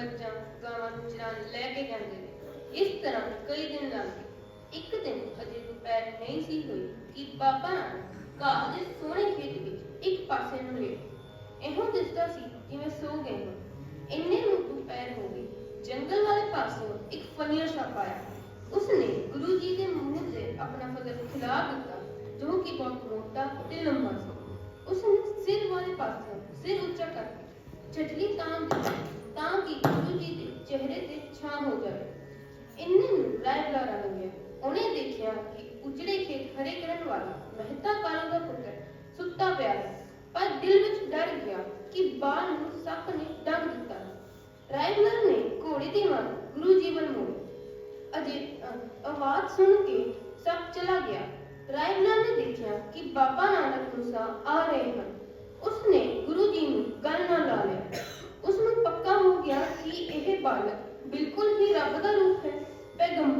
ਮੱਝਾਂ, ਗਾਵਾਂ ਨੂੰ ਚਰਾਉਣ ਲੈ ਕੇ ਜਾਂਦੇ ਨੇ। ਇਸ ਤਰ੍ਹਾਂ ਕਈ ਦਿਨ ਲੰਘ ਗਏ। ਇੱਕ ਦਿਨ ਅਜੇ ਦੁਪਹਿਰ ਨਹੀਂ ਸੀ ਹੋਈ ਕਿ ਬਾਬਾ ਘਾਹ ਦੇ ਸੋਹਣੇ ਖੇਤ ਵਿੱਚ ਇੱਕ ਪਾਸੇ ਨੂੰ ਲੇਟ ਇਹੋ ਦਿਸਦਾ ਸੀ ਜਿਵੇਂ ਸੋ ਗਏ ਹੋਣ। ਇੰਨੇ ਨੂੰ ਦੁਪਹਿਰ ਹੋ ਗਈ। ਜੰਗਲ ਵਾਲੇ ਪਾਸੋਂ ਇੱਕ ਫਨੀਰ ਸੱਪ ਆਇਆ। ਉਸਨੇ ਗੁਰੂ ਜੀ ਦੇ ਮੂੰਹ ਤੇ ਆਪਣਾ ਫਜ਼ਲ ਖਿਲਾ ਦਿੱਤਾ, ਜੋ ਕਿ ਬਹੁਤ ਮੋਟਾ ਤੇ ਲੰਮਾ ਸੀ। ਉਸਨੇ ਸਿਰ ਵਾਲੇ ਪਾਸੋਂ ਸਿਰ ਉੱਚਾ ਕਰਕੇ ਚਟਲੀ ਤਾਂ ਤਾਂ ਕਿ ਗੁਰੂ ਜੀ ਦੇ ਚਿਹਰੇ ਤੇ ਛਾਂ ਹੋ ਜਾਵੇ। ਇੰਨੇ ਨੂੰ ਰਾਏ ਬੁਲਾਰਾ ਲੰਘਿਆ ਉਹਨੇ ਦੇਖਿਆ ਕਿ ਉਜੜੇ ਖੇਤ ਹਰੇ ਕਰਨ ਵਾਲਾ ਮਹਿਤਾ ਕਾਲੂ ਦਾ ਪੁੱਤਰ ਸੁੱਤਾ ਪਿਆ ਪਰ ਦਿਲ ਵਿੱਚ ਡਰ ਗਿਆ ਕਿ ਬਾਲ ਨੂੰ ਸੱਪ ਨੇ ਡੰਗ ਦਿੱਤਾ। ਰਾਇਬਲਰ ਨੇ ਘੋੜੇ ਦੀ ਵਾਂਗ ਗੁਰੂ ਜੀ ਵੱਲ ਮੋੜੀ ਅਜੇ ਆਵਾਜ਼ ਸੁਣ ਕੇ ਸੱਪ ਚਲਾ ਗਿਆ। ਰਾਇਬਲਰ ਨੇ ਦੇਖਿਆ ਕਿ ਬਾਬਾ ਨਾਨਕ ਮੁਸਾ ਆ ਰਹੇ ਹਨ ਉਸਨੇ ਗੁਰੂ ਜੀ ਨੂੰ ਗੱਲ ਨਾਲ ਲਾ ਲਿਆ ਉਸ ਨੂੰ ਪੱਕਾ ਹੋ ਗਿਆ ਕਿ ਇਹ ਬਾਲਕ ਬਿਲਕੁਲ ਹੀ ਰੱਬ ਦਾ ਰੂਪ ਹੈ। ਪੈਗੰਬਰ ਹੈ